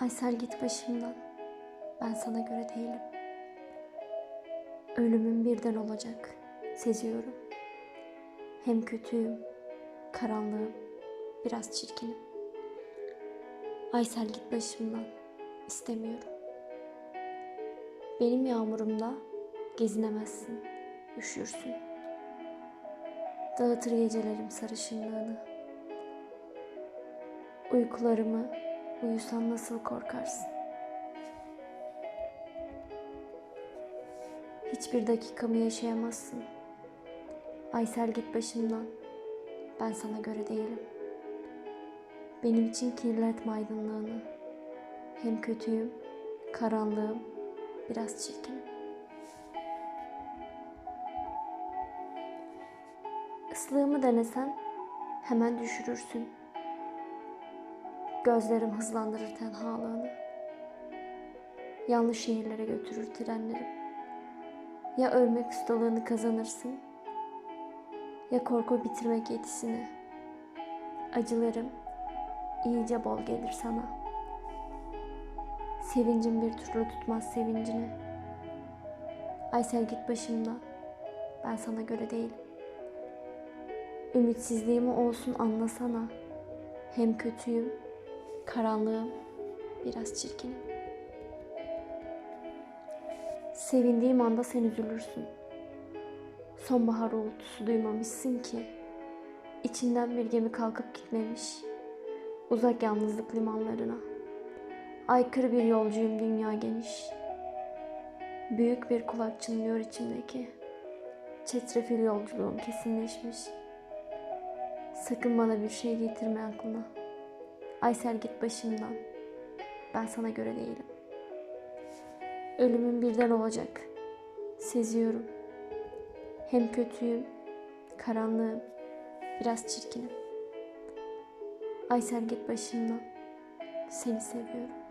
Aysel git başımdan. Ben sana göre değilim. Ölümüm birden olacak. Seziyorum. Hem kötüyüm, karanlığım, biraz çirkinim. Aysel git başımdan. İstemiyorum. Benim yağmurumda gezinemezsin, üşürsün. Dağıtır gecelerim sarışınlığını. Uykularımı uyusan nasıl korkarsın? Hiçbir dakikamı yaşayamazsın. Aysel git başımdan. Ben sana göre değilim. Benim için kirletme aydınlığını. Hem kötüyüm, karanlığım, biraz çirkinim. Islığımı denesen hemen düşürürsün. Gözlerim hızlandırır tenhalığını. Yanlış şehirlere götürür trenlerim. Ya ölmek ustalığını kazanırsın ya korku bitirmek yetisini. Acılarım iyice bol gelir sana. Sevincim bir türlü tutmaz sevincini. Aysel git başımdan. Ben sana göre değilim. Ümitsizliğimi olsun anlasana. Hem kötüyüm, karanlığım, biraz çirkinim. Sevindiğim anda sen üzülürsün. Sonbahar uğultusu duymamışsın ki. İçinden bir gemi kalkıp gitmemiş. Uzak yalnızlık limanlarına. Aykırı bir yolcuyum dünya geniş. Büyük bir kulak çınlıyor içimdeki. Çetrefil yolculuğum kesinleşmiş. Sakın bana bir şey getirme aklına. Aysel git başımdan. Ben sana göre değilim. Ölümüm birden olacak. Seziyorum. Hem kötüyüm, karanlığım, biraz çirkinim. Aysel git başımdan. Seni seviyorum.